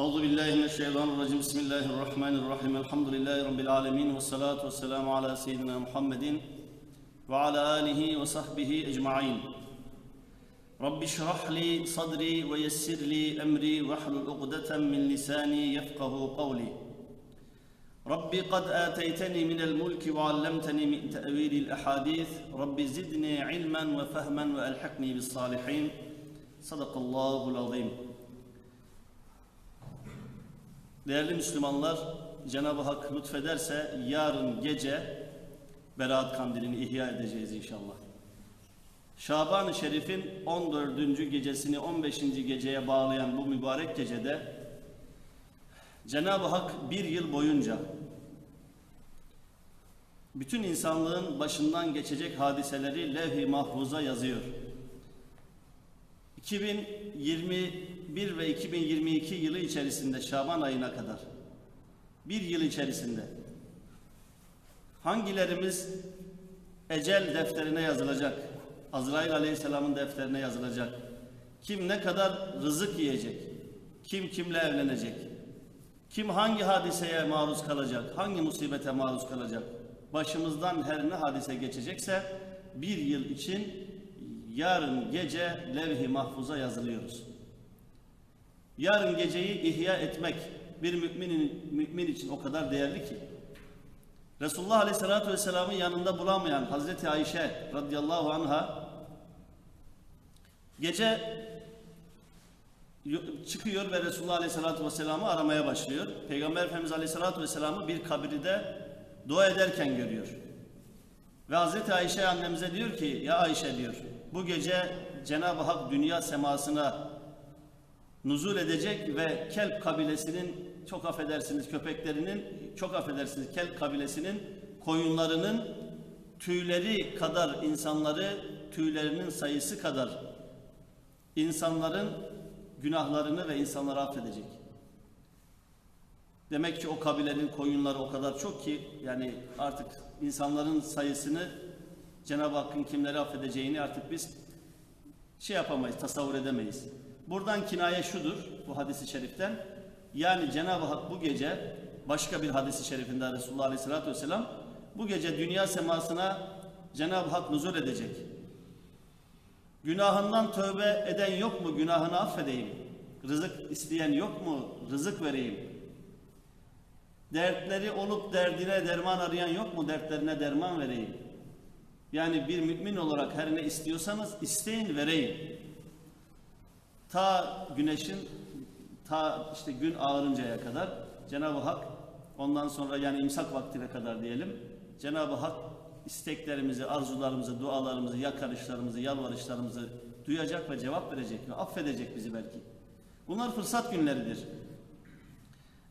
أعوذ بالله من الشيطان الرجيم. بسم الله الرحمن الرحيم. الحمد لله رب العالمين والصلاة والسلام على سيدنا محمد وعلى آله وصحبه أجمعين. رب اشرح لي صدري ويسر لي أمري واحلل عقدة من لساني يفقه قولي. ربي قد آتيتني من الملك وعلمتني من تأويل الأحاديث. رب زدني علما وفهما وألحقني بالصالحين. صدق الله العظيم. Değerli Müslümanlar, Cenab-ı Hak lütfederse yarın gece Berat Kandili'ni ihya edeceğiz inşallah. Şaban-ı Şerif'in 14. gecesini 15. geceye bağlayan bu mübarek gecede Cenab-ı Hak bir yıl boyunca bütün insanlığın başından geçecek hadiseleri levh-i mahfuza yazıyor. 2021 ve 2022 yılı içerisinde Şaban ayına kadar. Bir yıl içerisinde. Hangilerimiz ecel defterine yazılacak, Azrail Aleyhisselam'ın defterine yazılacak, kim ne kadar rızık yiyecek, kim kimle evlenecek, kim hangi hadiseye maruz kalacak, hangi musibete maruz kalacak, başımızdan her ne hadise geçecekse bir yıl için yarın gece levh-i mahfuza yazılıyoruz. Yarın geceyi ihya etmek bir müminin mümin için o kadar değerli ki. Resulullah Aleyhisselatü Vesselam'ın yanında bulamayan Hazreti Ayşe radıyallahu anha gece çıkıyor ve Resulullah Aleyhisselatü Vesselam'ı aramaya başlıyor. Peygamber Efendimiz Aleyhisselatü Vesselam'ı bir kabirde dua ederken görüyor. Ve Hazreti Ayşe annemize diyor ki ya Ayşe diyor bu gece Cenab-ı Hak dünya semasına nuzul edecek ve Kelp kabilesinin çok affedersiniz köpeklerinin çok affedersiniz Kelp kabilesinin koyunlarının tüyleri kadar insanları tüylerinin sayısı kadar insanların günahlarını ve insanları affedecek. Demek ki o kabilenin koyunları o kadar çok ki yani artık insanların sayısını Cenab-ı Hakk'ın kimleri affedeceğini artık biz şey yapamayız, tasavvur edemeyiz. Buradan kinaye şudur bu hadisi şeriften. Yani Cenab-ı Hak bu gece başka bir hadisi şerifinde Resulullah Aleyhisselatü Vesselam bu gece dünya semasına Cenab-ı Hak nuzul edecek. Günahından tövbe eden yok mu? Günahını affedeyim. Rızık isteyen yok mu? Rızık vereyim. Dertleri olup derdine derman arayan yok mu? Dertlerine derman vereyim. Yani bir mümin olarak her ne istiyorsanız isteyin vereyim. Ta güneşin ta işte gün ağarıncaya kadar Cenab-ı Hak ondan sonra yani imsak vaktine kadar diyelim Cenab-ı Hak isteklerimizi, arzularımızı, dualarımızı, yakarışlarımızı, yalvarışlarımızı duyacak ve cevap verecek ve affedecek bizi belki. Bunlar fırsat günleridir.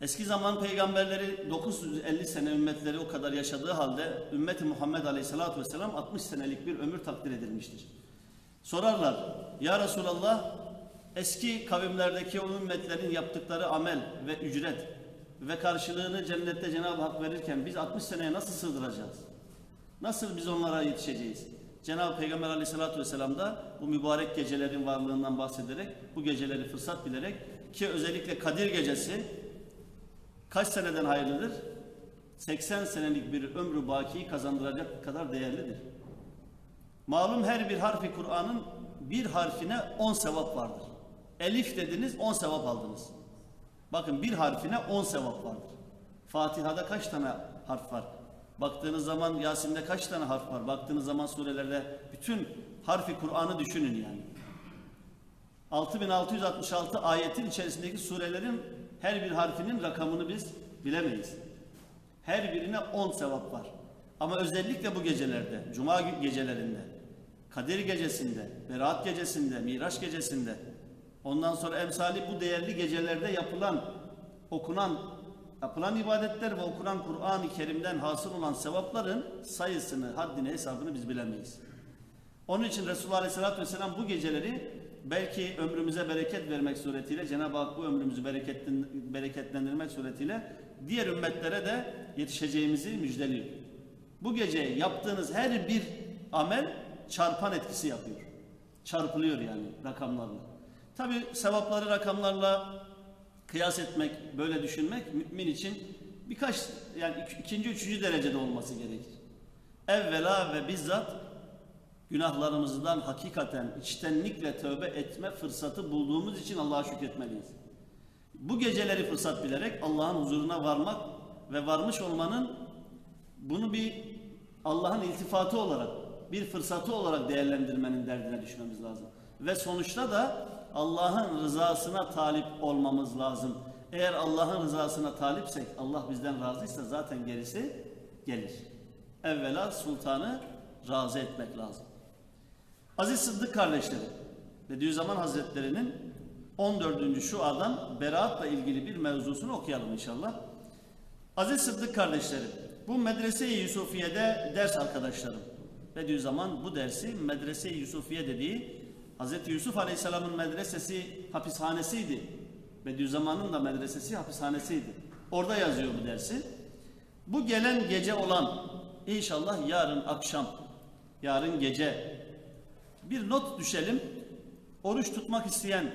Eski zaman peygamberleri 950 sene ümmetleri o kadar yaşadığı halde ümmeti Muhammed Aleyhisselatü Vesselam 60 senelik bir ömür takdir edilmiştir. Sorarlar, Ya Resulallah eski kavimlerdeki o ümmetlerin yaptıkları amel ve ücret ve karşılığını cennette Cenab-ı Hak verirken biz 60 seneye nasıl sığdıracağız? Nasıl biz onlara yetişeceğiz? Cenab-ı Peygamber Aleyhisselatü Vesselam da bu mübarek gecelerin varlığından bahsederek, bu geceleri fırsat bilerek ki özellikle Kadir Gecesi kaç seneden hayırlıdır? 80 senelik bir ömrü bakiyi kazandıracak kadar değerlidir. Malum her bir harfi Kur'an'ın bir harfine 10 sevap vardır. Elif dediniz 10 sevap aldınız. Bakın bir harfine 10 sevap vardır. Fatiha'da kaç tane harf var? Baktığınız zaman Yasin'de kaç tane harf var? Baktığınız zaman surelerde bütün harfi Kur'an'ı düşünün yani. 6666 ayetin içerisindeki surelerin her bir harfinin rakamını biz bilemeyiz. Her birine 10 sevap var. Ama özellikle bu gecelerde, cuma gecelerinde, Kadir gecesinde, Berat gecesinde, Miraç gecesinde, ondan sonra emsali bu değerli gecelerde yapılan, okunan, yapılan ibadetler ve okunan Kur'an-ı Kerim'den hasıl olan sevapların sayısını, haddini, hesabını biz bilemeyiz. Onun için Resulullah Aleyhisselatü Vesselam bu geceleri belki ömrümüze bereket vermek suretiyle Cenab-ı Hak bu ömrümüzü bereketlendirmek suretiyle diğer ümmetlere de yetişeceğimizi müjdeliyor. Bu gece yaptığınız her bir amel çarpan etkisi yapıyor. Çarpılıyor yani rakamlarla. Tabi sevapları rakamlarla kıyas etmek, böyle düşünmek mümin için birkaç yani ik- ikinci, üçüncü derecede olması gerekir. Evvela ve bizzat günahlarımızdan hakikaten içtenlikle tövbe etme fırsatı bulduğumuz için Allah'a şükretmeliyiz. Bu geceleri fırsat bilerek Allah'ın huzuruna varmak ve varmış olmanın bunu bir Allah'ın iltifatı olarak, bir fırsatı olarak değerlendirmenin derdine düşmemiz lazım. Ve sonuçta da Allah'ın rızasına talip olmamız lazım. Eğer Allah'ın rızasına talipsek, Allah bizden razıysa zaten gerisi gelir. Evvela sultanı razı etmek lazım. Aziz Sıddık kardeşleri, Bediüzzaman Hazretleri'nin 14. şu adam beraatla ilgili bir mevzusunu okuyalım inşallah. Aziz Sıddık kardeşlerim, bu Medrese-i Yusufiye'de ders arkadaşlarım. Bediüzzaman bu dersi Medrese-i Yusufiye dediği Hz. Yusuf Aleyhisselam'ın medresesi hapishanesiydi. Bediüzzaman'ın da medresesi hapishanesiydi. Orada yazıyor bu dersi. Bu gelen gece olan inşallah yarın akşam, yarın gece bir not düşelim. Oruç tutmak isteyen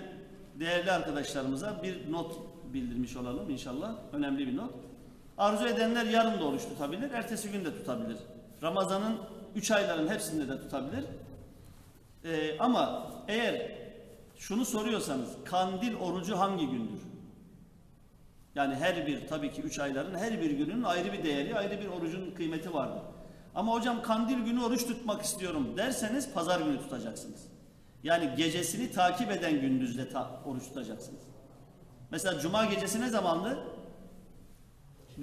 değerli arkadaşlarımıza bir not bildirmiş olalım inşallah. Önemli bir not. Arzu edenler yarın da oruç tutabilir, ertesi gün de tutabilir. Ramazan'ın 3 ayların hepsinde de tutabilir. Ee, ama eğer şunu soruyorsanız kandil orucu hangi gündür? Yani her bir tabii ki 3 ayların her bir günün ayrı bir değeri, ayrı bir orucun kıymeti vardır. Ama hocam kandil günü oruç tutmak istiyorum derseniz pazar günü tutacaksınız. Yani gecesini takip eden gündüzde ta- oruç tutacaksınız. Mesela cuma gecesi ne zamandı?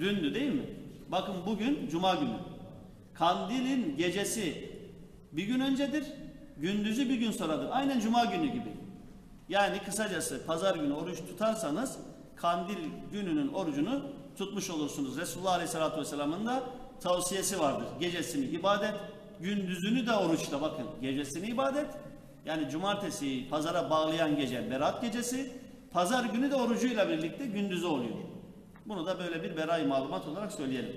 Dündü değil mi? Bakın bugün cuma günü. Kandilin gecesi bir gün öncedir, gündüzü bir gün sonradır. Aynen cuma günü gibi. Yani kısacası pazar günü oruç tutarsanız kandil gününün orucunu tutmuş olursunuz. Resulullah Aleyhisselatü Vesselam'ın da tavsiyesi vardır. Gecesini ibadet, gündüzünü de oruçla bakın. Gecesini ibadet, yani cumartesi pazara bağlayan gece berat gecesi, pazar günü de orucuyla birlikte gündüzü oluyor. Bunu da böyle bir beray malumat olarak söyleyelim.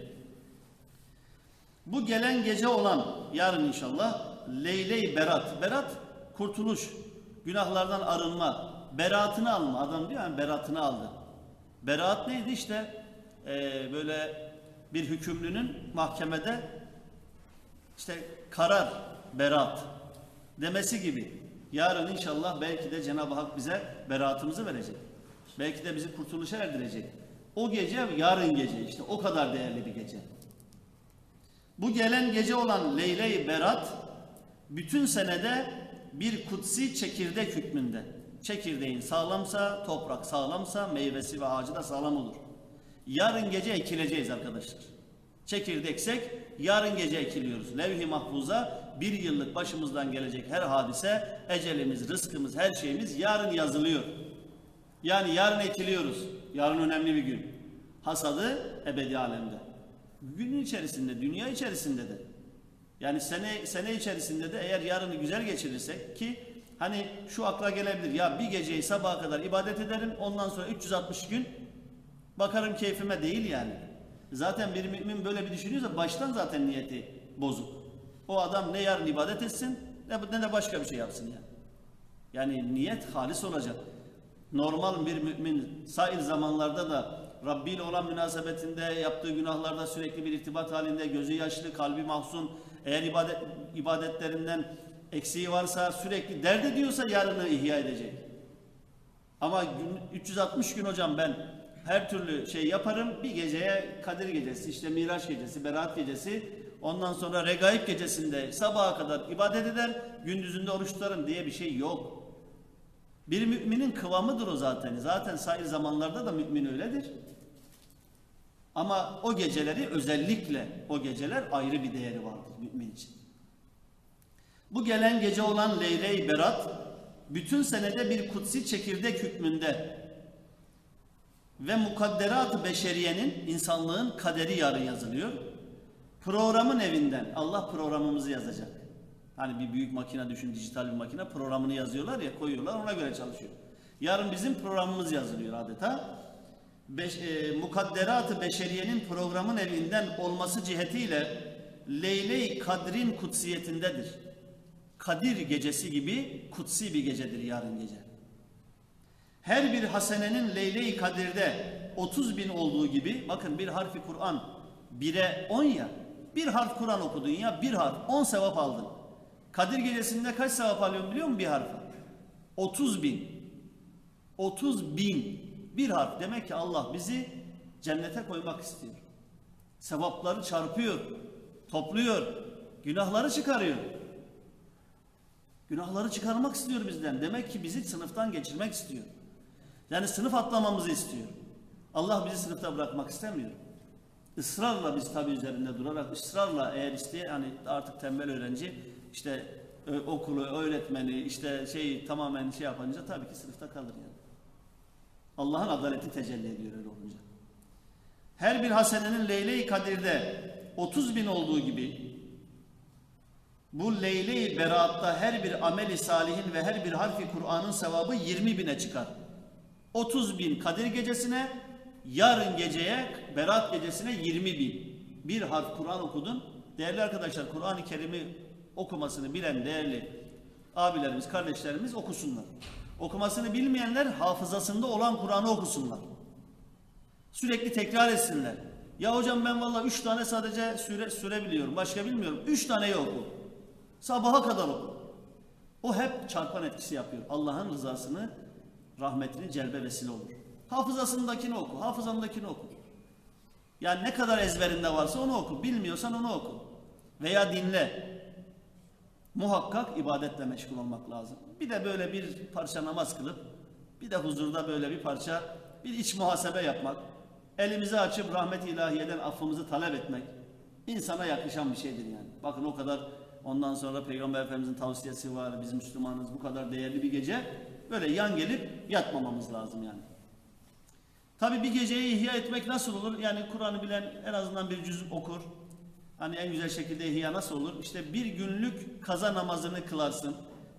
Bu gelen gece olan yarın inşallah Leyle-i Berat. Berat kurtuluş, günahlardan arınma, beratını alma. Adam diyor yani beratını aldı. Berat neydi işte eee, böyle bir hükümlünün mahkemede işte karar, berat demesi gibi. Yarın inşallah belki de Cenab-ı Hak bize beratımızı verecek. Belki de bizi kurtuluşa erdirecek. O gece yarın gece işte o kadar değerli bir gece. Bu gelen gece olan Leyle-i Berat bütün senede bir kutsi çekirdek hükmünde. Çekirdeğin sağlamsa, toprak sağlamsa meyvesi ve ağacı da sağlam olur. Yarın gece ekileceğiz arkadaşlar. Çekirdeksek yarın gece ekiliyoruz. Levh-i mahfuza bir yıllık başımızdan gelecek her hadise, ecelimiz, rızkımız, her şeyimiz yarın yazılıyor. Yani yarın ekiliyoruz. Yarın önemli bir gün. Hasadı ebedi alemde. Günün içerisinde, dünya içerisinde de. Yani sene sene içerisinde de eğer yarını güzel geçirirsek ki hani şu akla gelebilir ya bir geceyi sabaha kadar ibadet ederim ondan sonra 360 gün bakarım keyfime değil yani. Zaten bir mümin böyle bir düşünüyorsa baştan zaten niyeti bozuk. O adam ne yarın ibadet etsin ne, de başka bir şey yapsın yani. Yani niyet halis olacak. Normal bir mümin sair zamanlarda da Rabbi ile olan münasebetinde yaptığı günahlarda sürekli bir irtibat halinde gözü yaşlı, kalbi mahzun, eğer ibadet, ibadetlerinden eksiği varsa sürekli dert ediyorsa yarını ihya edecek. Ama gün, 360 gün hocam ben her türlü şey yaparım. Bir geceye Kadir gecesi, işte Miraç gecesi, Berat gecesi, ondan sonra Regaib gecesinde sabaha kadar ibadet eder, gündüzünde oruç tutarım diye bir şey yok. Bir müminin kıvamıdır o zaten. Zaten sair zamanlarda da mümin öyledir. Ama o geceleri özellikle o geceler ayrı bir değeri vardır mümin için. Bu gelen gece olan Leyle-i Berat bütün senede bir kutsi çekirdek hükmünde ve mukadderat-ı beşeriyenin insanlığın kaderi yarın yazılıyor. Programın evinden Allah programımızı yazacak. Hani bir büyük makine düşün, dijital bir makine programını yazıyorlar ya koyuyorlar ona göre çalışıyor. Yarın bizim programımız yazılıyor adeta. Beş, e, mukadderat-ı beşeriyenin programın evinden olması cihetiyle Leyle-i Kadr'in kutsiyetindedir. Kadir gecesi gibi kutsi bir gecedir yarın gece. Her bir hasenenin Leyle-i Kadir'de 30 bin olduğu gibi bakın bir harfi Kur'an 1'e 10 ya bir harf Kur'an okudun ya bir harf 10 sevap aldın. Kadir gecesinde kaç sevap alıyorsun biliyor musun bir harfa? 30 bin. 30 bin. Bir harf. Demek ki Allah bizi cennete koymak istiyor. Sevapları çarpıyor. Topluyor. Günahları çıkarıyor. Günahları çıkarmak istiyor bizden. Demek ki bizi sınıftan geçirmek istiyor. Yani sınıf atlamamızı istiyor. Allah bizi sınıfta bırakmak istemiyor. Israrla biz tabi üzerinde durarak ısrarla eğer isteye yani artık tembel öğrenci işte okulu, öğretmeni işte şey tamamen şey yapınca tabii ki sınıfta kalır yani. Allah'ın adaleti tecelli ediyor öyle olunca. Her bir hasenenin Leyle-i Kadir'de 30 bin olduğu gibi bu Leyle-i Berat'ta her bir ameli salihin ve her bir harfi Kur'an'ın sevabı 20 bine çıkar. 30 bin Kadir gecesine, yarın geceye, Berat gecesine 20 bin. Bir harf Kur'an okudun. Değerli arkadaşlar Kur'an-ı Kerim'i okumasını bilen değerli abilerimiz, kardeşlerimiz okusunlar. Okumasını bilmeyenler hafızasında olan Kur'an'ı okusunlar. Sürekli tekrar etsinler. Ya hocam ben vallahi üç tane sadece süre, süre biliyorum. Başka bilmiyorum. Üç tane oku. Sabaha kadar oku. O hep çarpan etkisi yapıyor. Allah'ın rızasını, rahmetini celbe vesile olur. Hafızasındakini oku. Hafızandakini oku. Yani ne kadar ezberinde varsa onu oku. Bilmiyorsan onu oku. Veya dinle. Muhakkak ibadetle meşgul olmak lazım. Bir de böyle bir parça namaz kılıp bir de huzurda böyle bir parça bir iç muhasebe yapmak. Elimizi açıp rahmet ilahiyeden affımızı talep etmek insana yakışan bir şeydir yani. Bakın o kadar ondan sonra Peygamber Efendimizin tavsiyesi var. Biz Müslümanız bu kadar değerli bir gece böyle yan gelip yatmamamız lazım yani. Tabi bir geceyi ihya etmek nasıl olur? Yani Kur'an'ı bilen en azından bir cüz okur. Hani en güzel şekilde ihya nasıl olur? İşte bir günlük kaza namazını kılarsın.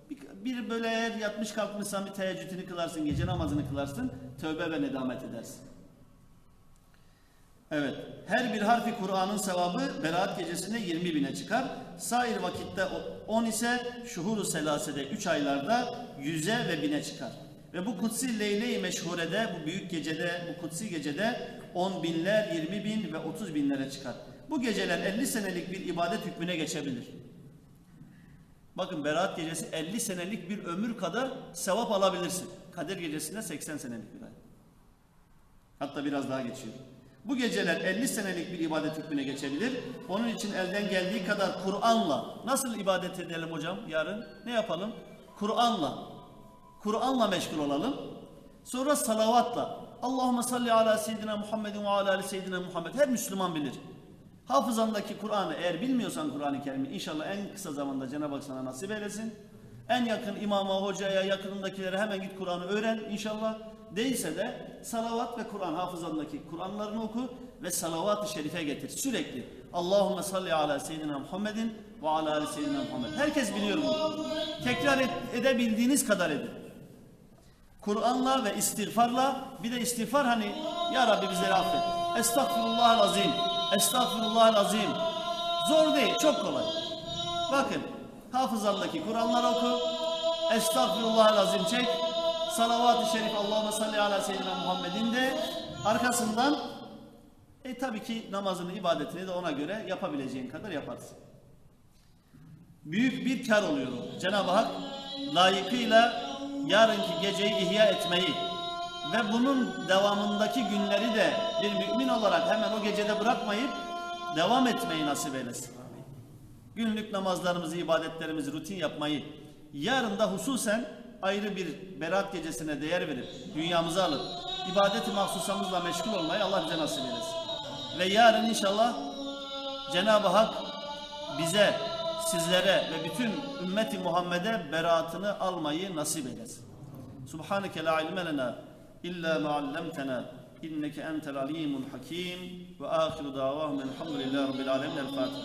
Bir, bir böyle eğer yatmış kalkmışsan bir teheccüdünü kılarsın, gece namazını kılarsın. Tövbe ve nedamet edersin. Evet. Her bir harfi Kur'an'ın sevabı Berat gecesinde 20 bine çıkar. Sair vakitte 10 ise şuhuru selasede 3 aylarda 100'e ve 1000'e çıkar. Ve bu kutsi leyle-i meşhurede, bu büyük gecede, bu kutsi gecede 10 binler, 20 bin ve 30 binlere çıkar. Bu geceler 50 senelik bir ibadet hükmüne geçebilir. Bakın Berat gecesi 50 senelik bir ömür kadar sevap alabilirsin. Kadir gecesinde 80 senelik bir ay. Hatta biraz daha geçiyor. Bu geceler 50 senelik bir ibadet hükmüne geçebilir. Onun için elden geldiği kadar Kur'an'la nasıl ibadet edelim hocam yarın? Ne yapalım? Kur'an'la. Kur'an'la meşgul olalım. Sonra salavatla. Allahümme salli ala seyyidina Muhammedin ve ala ali seyyidina Muhammed. Her Müslüman bilir. Hafızandaki Kur'an'ı eğer bilmiyorsan Kur'an-ı Kerim'i inşallah en kısa zamanda Cenab-ı Hak sana nasip eylesin. En yakın imama, hocaya, yakınındakilere hemen git Kur'an'ı öğren inşallah. Değilse de salavat ve Kur'an hafızandaki Kur'anlarını oku ve salavat-ı şerife getir sürekli. Allahümme salli ala seyyidina Muhammedin ve ala ali seyyidina Muhammed. Herkes biliyor bunu. Tekrar edebildiğiniz kadar edin. Kur'an'la ve istiğfarla bir de istiğfar hani Ya Rabbi bizleri affet. Estağfirullahal azim. Estağfirullahal azim. Zor değil, çok kolay. Bakın, hafızandaki Kur'anları oku. Estağfirullahal azim çek. Salavat-ı şerif Allahümme salli ala seyyidina Muhammedin de arkasından e tabii ki namazını, ibadetini de ona göre yapabileceğin kadar yaparsın. Büyük bir kar oluyor. Cenab-ı Hak layıkıyla yarınki geceyi ihya etmeyi ve bunun devamındaki günleri de bir mümin olarak hemen o gecede bırakmayıp devam etmeyi nasip eylesin. Günlük namazlarımızı, ibadetlerimizi rutin yapmayı yarın da hususen ayrı bir berat gecesine değer verip dünyamızı alıp ibadeti mahsusamızla meşgul olmayı Allah bize nasip eylesin. Ve yarın inşallah Cenab-ı Hak bize, sizlere ve bütün ümmeti Muhammed'e beraatını almayı nasip eylesin. Subhaneke la ilme lena إلا ما علمتنا إنك أنت العليم الحكيم وآخر دعواهم الحمد لله رب العالمين الفاتح.